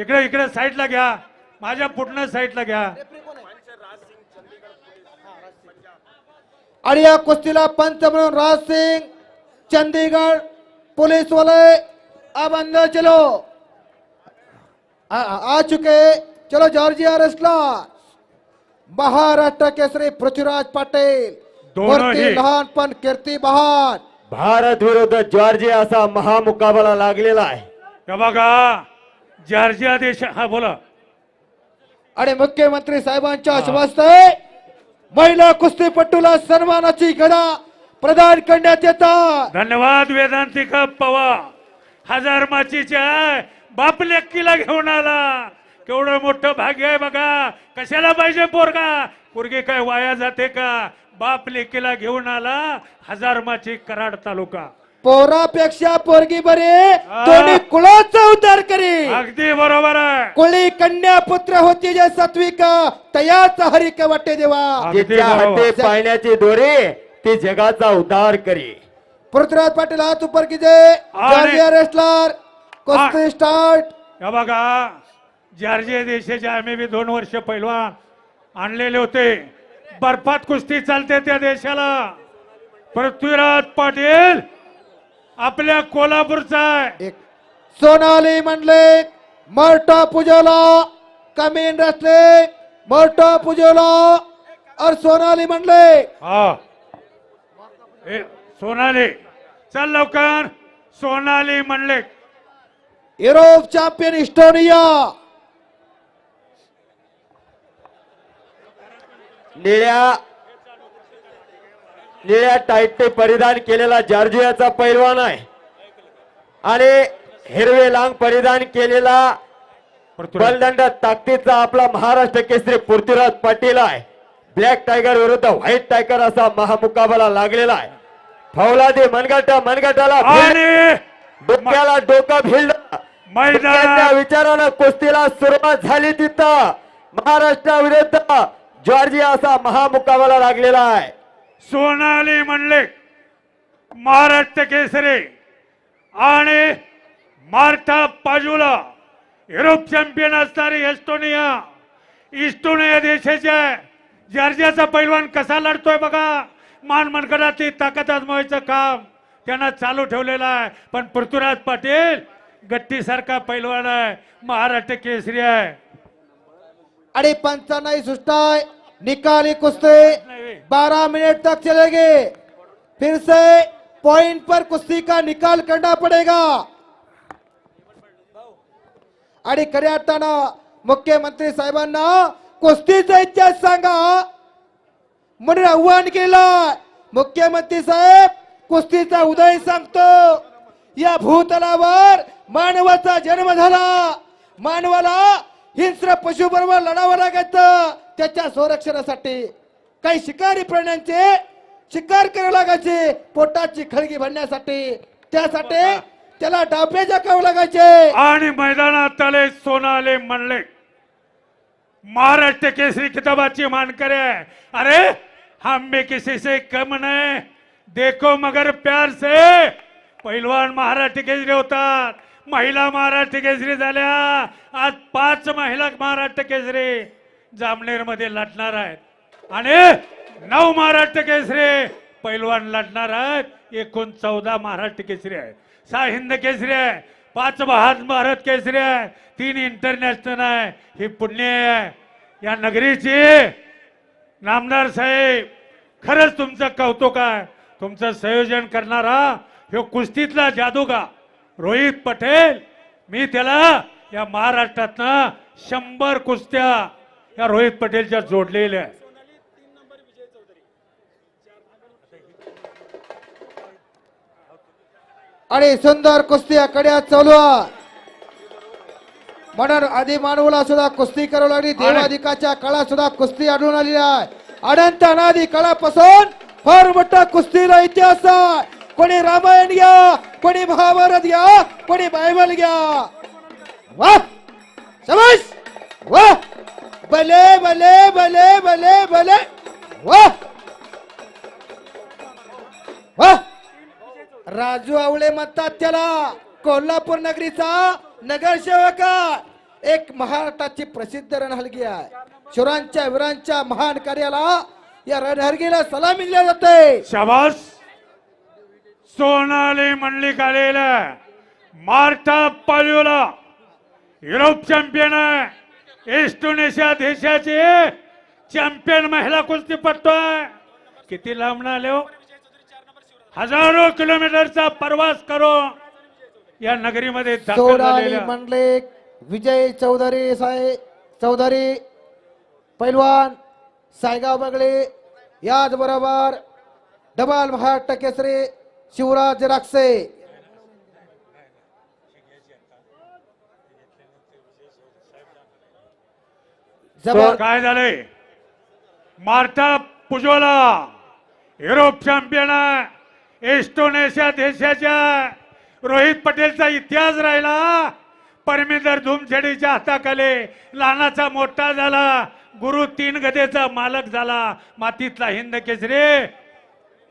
इकडे इकडे साईडला घ्या. माझ्या पुटणं साईडला घ्या. आणि या कुस्तीला पंच म्हणून राज सिंग चंदीगढ़ पुलिस वाले अब अंदर चलो. आ, आ आ चुके चलो जॉर्जिया रेस्लर महाराष्ट्र केसरी पृथ्वीराज पाटील. दोनों. लहानपण कीर्ती बहान. भारत विरुद्ध जॉर्जिया असा महामुकाबला लागलेला आहे. बघा जॉर्जिया देश हा बोला. आणि मुख्यमंत्री साहेबांच्या शुभस्ते महिला कुस्तीपटूला सन्मानाची घडा प्रदान करण्यात येतात. धन्यवाद वेदांतिका पवार हजार माचीच्या बाप लेकीला घेऊन आला. केवढं मोठं भाग्य आहे बघा. कशाला पाहिजे पोरगा? पोरगी काय वाया जाते का? बाप लेकीला घेऊन आला. हजार माची कराड तालुका. पोरापेक्षा पोरगी बरी. दोन्ही कुळाचा उद्धार करी. अगदी बरोबर आहे. कुळी कन्या पुत्र होती जे सात्विक तयाच हरिक वाटे देवा. अगदी तिच्या बरोबर. हाते पाळण्याची दोरी ती जगाचा उद्धार करी. पृथ्वीराज पाटील हात उपर आणि- जॉर्जिया रेस्लर कुस्ती स्टार्ट हे बघा जॉर्जिया देशाचे आम्ही बी दोन वर्ष पहिलवान आणलेले होते. बर्फात कुस्ती चालते त्या देशाला. पृथ्वीराज पाटील आपल्या कोल्हापूरचा आहे. एक सोनाली म्हणले मर्टा पुजोला कमीन रचले मर्टा पूजवला और सोनाली म्हणले हा. ए, सोनाली चल लवकर. सोनाली म्हणले यूरोप चॅम्पियन इस्टोनिया निळ्या निळ्या टाईट परिधान केलेला जॉर्जियाचा पैलवान आहे. आणि हिरवे लांग परिधान केलेला बलदंड ताकदीचा आपला महाराष्ट्र केसरी पृथ्वीराज पाटील आहे. ब्लॅक टायगर विरुद्ध व्हाईट टायगर असा महामुकाबला लागलेला आहे. फौलादी मनगटा मनगटाला डोक्याला डोकं त्या विचारानं कुस्तीला सुरुवात झाली तिथं. महाराष्ट्र विरुद्ध जॉर्जिया असा महामुकाबला लागलेला आहे. सोनाली म्हणले महाराष्ट्र केसरी आणि मार्था पाजूला युरोप चॅम्पियन असणारी एस्टोनिया इस्टोनिया देशाच्या जर्जाचा पैलवान कसा लढतोय बघा. मान मनगडातली ताकद आजमावायचं काम त्यांना चालू ठेवलेलं आहे. पण पृथ्वीराज पाटील गट्टीसारखा पैलवान आहे. महाराष्ट्र केसरी आहे. आणि पंचांनाही सुष्टाय निकाली कुस्ती. 12 मिनट तक चलेंगे। फिर से पॉइंट पर कुश्ती का निकाल करना पड़ेगा। आणि खऱ्या अर्थानं मुख्यमंत्री साहेबांना कुस्तीचा इतिहास सांगा। म्हणून आव्हान केलं मुख्यमंत्री साहेब कुस्तीचा उदय सांगतो। या भूतलावर मानवाचा जन्म झाला। मानवाला हिंस्र पशु बरोबर लढावं लागायचं त्याच्या संरक्षणासाठी। काही शिकारी प्राण्यांचे शिकार करावं लागायचे पोटाची खळगी भरण्यासाठी. त्यासाठी त्याला डाबे जाकावं लागायचे. आणि मैदानात आले सोनाले म्हणले महाराष्ट्र केसरी किताबाची मानकरी आहे. अरे हम किसी से कम नहीं. देखो मगर प्यार से. पहिलवान महाराष्ट्र केसरी होतात. महिला महाराष्ट्र केसरी झाल्या. आज पाच महिला महाराष्ट्र केसरी जामनेरमध्ये लढणार आहेत. आणि नऊ महाराष्ट्र केसरी. पैलवान लढणार आहेत. एकूण चौदा महाराष्ट्र केसरी आहे. सहा हिंद केसरी आहे. पाच भारत भारत केसरी आहे. तीन इंटरनॅशनल आहे. ही पुण्य आहे. या नगरीची नामदार साहेब खरंच तुमचं कौतुक आहे. तुमचं संयोजन करणारा ह्यो कुस्तीतला जादूगा रोहित पटेल. मी त्याला या महाराष्ट्रातनं शंभर कुस्त्या या रोहित पटेलच्या जोडलेल्या आणि सुंदर कुस्ती कड्या चालू. म्हणून आधी मानवला सुद्धा कुस्ती करावी लागली. देवाधिकाच्या काळात सुद्धा कुस्ती आढळून आलेली आहे. अनंत अनादी काळापासून फार मोठा कुस्तीला इतिहास आहे. कोणी रामायण घ्या कोणी महाभारत घ्या कोणी बायबल घ्या. वा! समज वा! भले भले भले भले भले. वा! राजू आवळे म्हणतात त्याला कोल्हापूर नगरीचा नगरसेवक एक महाराष्ट्राची प्रसिद्ध रणहलगी आहे. शुरांच्या वीरांच्या महान कार्याला या रणहलगीला सलामी दिल्या जाते. शाबास. सोनाली मंडलिक आलेलं मार्टा पालिओला युरोप चॅम्पियन आहे. इस्टोनेशिया देशाचे चॅम्पियन महिला कुस्तीपट्टू आहे. किती लांब आले हो. हजारो किलोमीटरचा प्रवास करो या नगरीमध्ये मंडलिक विजय चौधरी साहेब चौधरी पैलवान सायगाव बगळे याचबरोबर डबल महाराष्ट्र केसरी शिवराज राक्षे. काय झालंय? मार्टा पुजोला युरोप चॅम्पियन आहे. एस्टोनेशिया देशाच्या रोहित पटेलचा इतिहास राहिला. परमेंदर धूमछेडीच्या हाताखाली लहानाचा मोठा झाला. गुरु तीन गदेचा मालक झाला. मातीतला हिंद केसरी.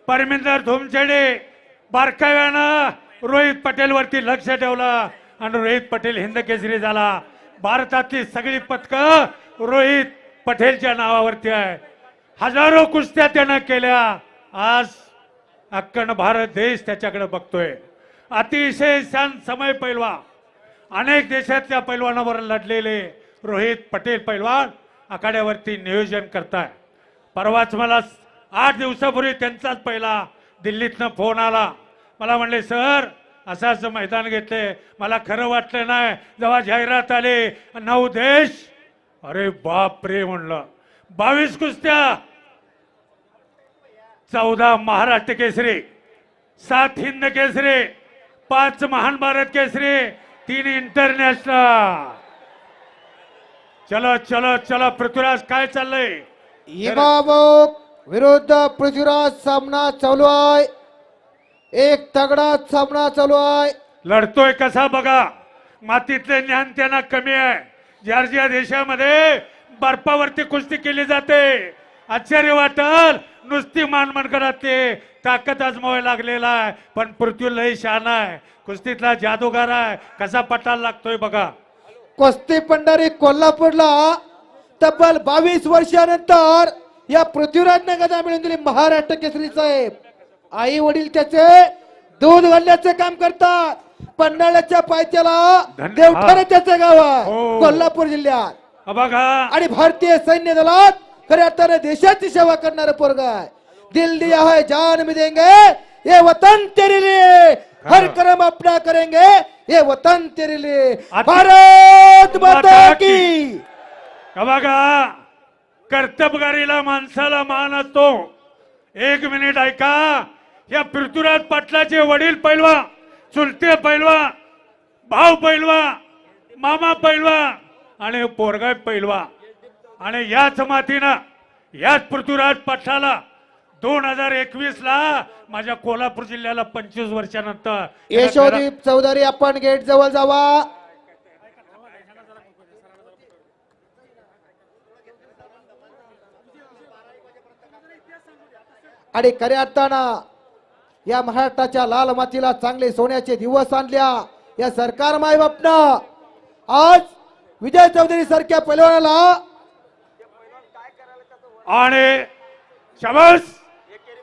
परमेंदर धुमछडे बारकाव्यानं रोहित पटेलवरती लक्ष ठेवलं आणि रोहित पटेल हिंद केसरी झाला. भारतातली सगळी पथकं रोहित पटेलच्या नावावरती आहे. हजारो कुस्त्या त्यानं केल्या. आज अक्कन भारत देश त्याच्याकडे बघतोय. अतिशय शांत समय पैलवा अनेक देशातल्या पैलवानावर लढलेले रोहित पटेल पैलवान आखाड्यावरती नियोजन करताय. परवाच मला आठ दिवसापूर्वी त्यांचाच पहिला दिल्लीतनं फोन आला. मला म्हणले सर असं असं मैदान घेतले मला खरं वाटलं नाही. जेव्हा जाहिरात आली नऊ देश. अरे बाप रे म्हणलं. बावीस कुस्त्या चौदा महाराष्ट्र केसरी सात हिंद केसरी पाच महान भारत केसरी तीन इंटरनॅशनल चलो चलो चलो पृथ्वीराज काय चाललंय? इमामोक विरुद्ध पृथ्वीराज सामना चालू आहे. एक तगडा सामना चालू आहे. लढतोय कसा बघा मातीतले ज्ञान त्यांना कमी आहे. जॉर्जिया देशामध्ये बर्फावरती कुस्ती केली जाते. आश्चर्य वाटल. नुसती मानमनकडातली ताकद आजमावायला लागलेला आहे. पण पृथ्वी लय शान आहे. कुस्तीतला जादूगार आहे. कसा पटायला लागतोय बघा. कुस्ती पंढरी कोल्हापूरला तब्बल बावीस वर्षानंतर या पृथ्वीराजने गदा मिळून दिली महाराष्ट्र केसरी साहेब. आई वडील त्याचे दूध घालण्याचे काम करतात. पन्हाळ्याच्या पायथ्याला धन्यवाद. देवठाणे त्याचे गाव आहे. हो. कोल्हापूर जिल्ह्यात. बघा. आणि भारतीय सैन्य दलात खऱ्या अर्थाने देशाची सेवा करणारं पोरग आहे. दिल दिया है जान भी देंगे. ये वतन तेरे लिए हर कर्म अपना करेंगे. ये वतन तेरे लिए भारत माता की. बघा? कर्तबगारीला माणसाला मान असतो. एक मिनिट ऐका. या पृथ्वीराज पाटलाचे वडील पैलवा चुलते पैलवा भाऊ पैलवा मामा पैलवा आणि पोरगा पैलवा. आणि याच मातीनं याच पृथ्वीराज पाटलाला दोन हजार एकवीस ला माझ्या कोल्हापूर जिल्ह्याला पंचवीस वर्षानंतर. यशोदीप चौधरी आपण गेट जवळ जावा. आणि खऱ्या अर्थानं या महाराष्ट्राच्या लाल मातीला चांगले सोन्याचे दिवस आणल्या. या सरकार माय बापनं आज विजय चौधरी सारख्या पैलवानाला आणि शबास!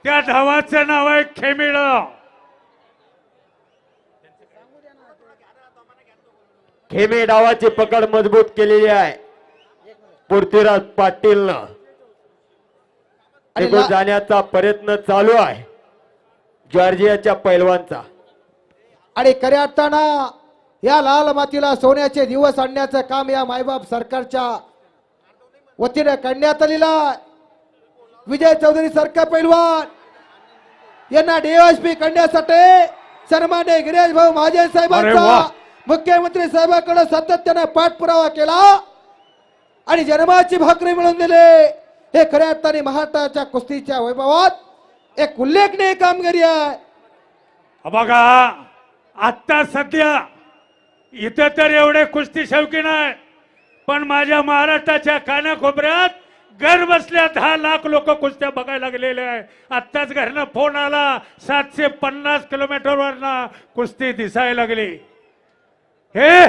त्या धावाचं नाव आहे खेमिड खेमे डावाची पकड मजबूत केलेली आहे. पृथ्वीराज पाटीलनं. आणि निघून जाण्याचा प्रयत्न चालू आहे. जॉर्जियाच्या पैलवानचा. आणि खऱ्या अर्थानं या लाल मातीला सोन्याचे दिवस आणण्याचं काम या मायबाप सरकारच्या वतीने करण्यात आलेलं आहे. विजय चौधरी सारखा पैलवान. यांना डीएसपी करण्यासाठी सन्मान्य गिरीश भाऊ महाजन साहेबांचा. मुख्यमंत्री साहेबांकडे सातत्याने पाठपुरावा केला आणि जन्माची भाकरी मिळवून दिले. हे खऱ्या अर्थाने महाराष्ट्राच्या कुस्तीच्या वैभवात एक उल्लेखनीय कामगिरी आहे. बघा आत्ता सध्या इथं तर एवढे कुस्ती शौकीन आहे पण माझ्या महाराष्ट्राच्या कानाकोपऱ्यात घर बसल्या दहा लाख लोक कुस्त्या बघायला गेलेले आहे. आत्ताच घरनं फोन आला सातशे पन्नास किलोमीटरवरनं कुस्ती दिसायला लागली. हे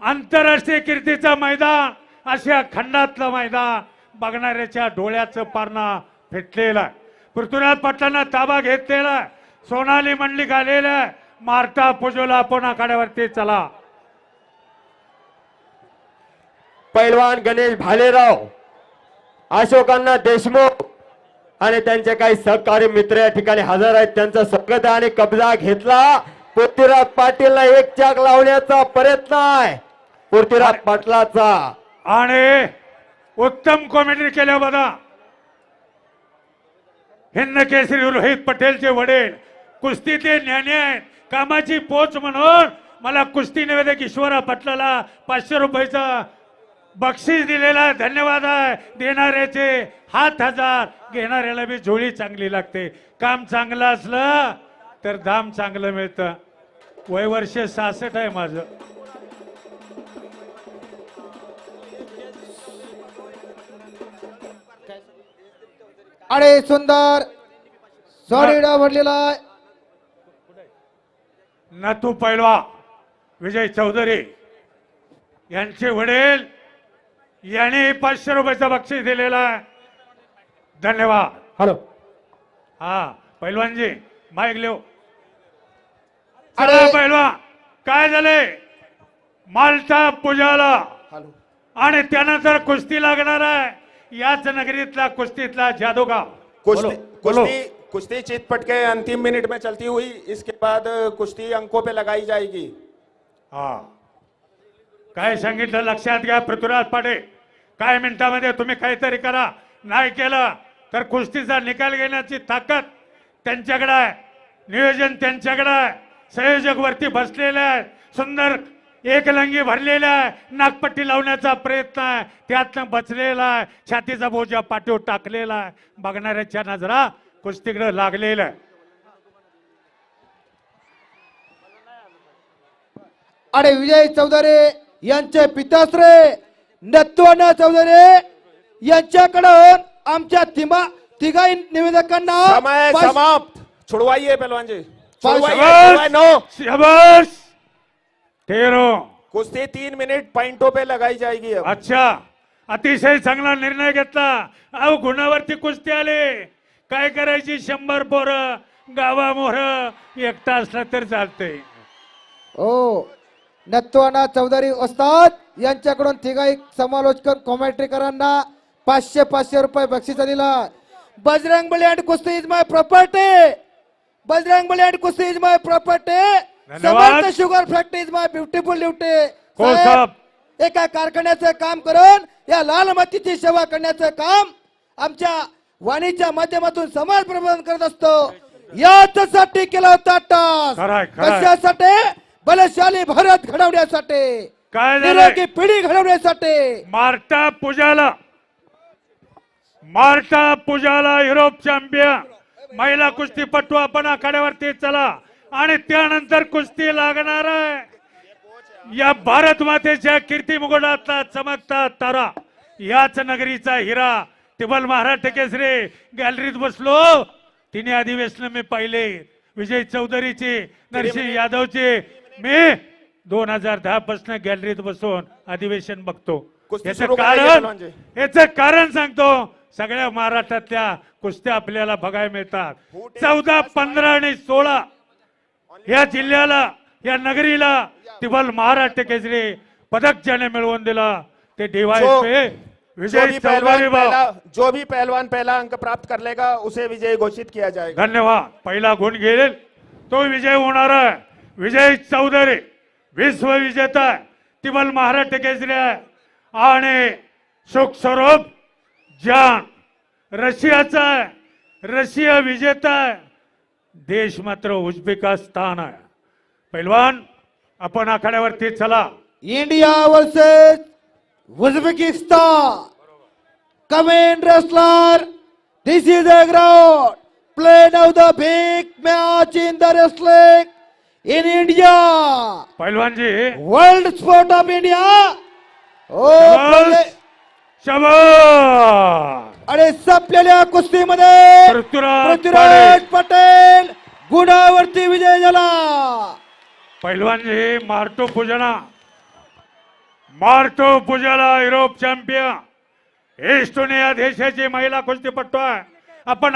आंतरराष्ट्रीय कीर्तीचं मैदान अशा खंडातलं मैदान बघणाऱ्याच्या डोळ्याचं पारणा फेटलेलं आहे. पृथ्वीराज पाटलांना ताबा घेतलेला आहे. सोनाली मंडलिक आलेला आहे. मार्टा पुजोला आपण आखाड्यावरती चला. पैलवान गणेश भालेराव अशोकांना देशमुख आणि त्यांचे काही सहकारी मित्र या ठिकाणी हजर आहेत. त्यांचं स्वागत आहे आणि कब्जा घेतला. पृथ्वीराज पाटीलला एक चाक लावण्याचा प्रयत्न आहे. पृथ्वीराज पाटलाचा. आणि उत्तम कॉमेडी बघा. हिंद केसरी रोहित पटेलचे वडील कुस्तीचे ज्ञानी आहेत कामाची पोच म्हणून मला कुस्ती निवेदक ईश्वरा पटलाला पाचशे रुपयाचा बक्षीस दिलेला आहे. धन्यवाद आहे. देणाऱ्याचे हात हजार घेणाऱ्याला बी झोळी चांगली लागते. काम चांगलं असलं तर दाम चांगलं मिळतं. वय वर्ष सहासष्ट आहे माझं. आणि सुंदर सॉरीडा भरलेला आहे. नथू पैलवा विजय चौधरी यांचे वडील यांनी पाचशे रुपयाचं बक्षीस दिलेलं आहे. धन्यवाद. हॅलो. हा पैलवानजी माईक लिव अरे. चला पैलवा काय झाले? मालटा पूजाला. हॅलो. आणि त्यानंतर कुस्ती लागणार आहे याच नगरीतला कुस्तीतला जादूगाव कुश्ती बोलो, बोलो. कुश्ती कुश्ती चितपट के अंतिम मिनट में चलती हुई इसके बाद कुश्ती अंकों पे लगाई जाएगी। हा. काय सांगितलं? लक्षात घ्या पृथ्वीराज पाडे काय मिनिटामध्ये तुम्ही काहीतरी करा. नाही केलं तर कुस्तीचा निकाल घेण्याची ताकद त्यांच्याकडे आहे. नियोजन त्यांच्याकडे आहे. संयोजक वरती बसलेले आहे सुंदर एकलंगी भरलेलं भरलेला आहे. नागपट्टी लावण्याचा प्रयत्न आहे. त्यातनं बचलेला आहे. छातीचा बोजा पाठीवर टाकलेला आहे. बघणाऱ्याच्या नजरा कुस्तीकडे लागलेला आहे अरे विजय चौधरी यांचे पिताश्रे नत्वाना चौधरी यांच्याकडून आमच्या तिमा तिघाही निवेदकांना समय समाप्त. छुड़वाइए पहलवान जी छुड़वाइए शाबाश! छुड़वाइए, नो. शाबाश तेरो। कुश्ती तीन मिनट पॉइंटों पे लगाई जाएगी अब। अच्छा। अतिशय चांगला निर्णय घेतला. अहो गुणावरती कुस्ती आले. काय करायची? शंभर पोर गावा मोर एकटा असला तर चालतंय. हो. नत्वाना चौधरी ओस्ताद यांच्याकडून तिघाही समालोचक कॉमेंट्रीकरांना पाचशे पाचशे रुपये बक्षीस दिला. Bajrang Bali and kushti is my property Bajrang Bali and kushti is my property. Samarth sugar factory is my beautiful duty. एका कारखान्याचं काम करून या लाल मातीची सेवा करण्याचं काम आमच्या वाणीच्या माध्यमातून समाज प्रबोधन करत असतो. याच्यासाठी केला होता टास खरंय, खरंय. कशासाठी? बलशाली भारत घडवण्यासाठी काय? निरोगी पिढी घडवण्यासाठी. Marta पूजाला Marta पूजाला Europe champion. महिला कुस्तीपटू आपण आखाड्यावरती चला. आणि त्यानंतर कुस्ती लागणार आहे. या भारत मातेच्या कीर्ती मुकुटातला चमकता तारा याच नगरीचा हिरा टिबल महाराष्ट्र केसरी गॅलरीत बसलो. तिने अधिवेशन मी पाहिले. विजय चौधरीचे नरसिंह यादवचे मी दोन हजार दहा पासून गॅलरीत बसून अधिवेशन बघतो. कुस्ती याचं सुरू करायची कारण पहलवानजी. याचं कारण सांगतो. सगळ्या महाराष्ट्रातल्या कुस्त्या आपल्याला बघायला मिळतात. चौदा पंधरा आणि सोळा या जिल्ह्याला या नगरीला टिबल महाराष्ट्र केसरी पदक ज्याने मिळवून दिला ते डीवाय जो- विजय भी पहलवान भाऊ. पहला जो भी पहलवान पहला अंक प्राप्त कर लेगा उसे विजयी घोषित किया जाएगा। धन्यवाद. पहिला गुण घेईल तो विजय होणार आहे. विजय चौधरी विश्वविजेता तिमल महाराष्ट्र केसरी आहे आणि सुख स्वरूप जान रशियाचा आहे रशिया विजेता आहे देश मात्र उझबेकिस्तान आहे. पैलवान आपण आखाड्यावरती चला. India versus Uzbekistan. Comment wrestler this is a ground play of the big match in the wrestling in India पैलवानजी world sport of India ओ आणि संपलेल्या कुस्तीमध्ये पृथ्वीराज पटेल। गुणावरती विजय झाला. पैलवानजी मारतो पूजना। मारतो पूजाला युरोप चॅम्पियन। ईस्ट या देशाची महिला कुस्तीपट्टू आहे. आपण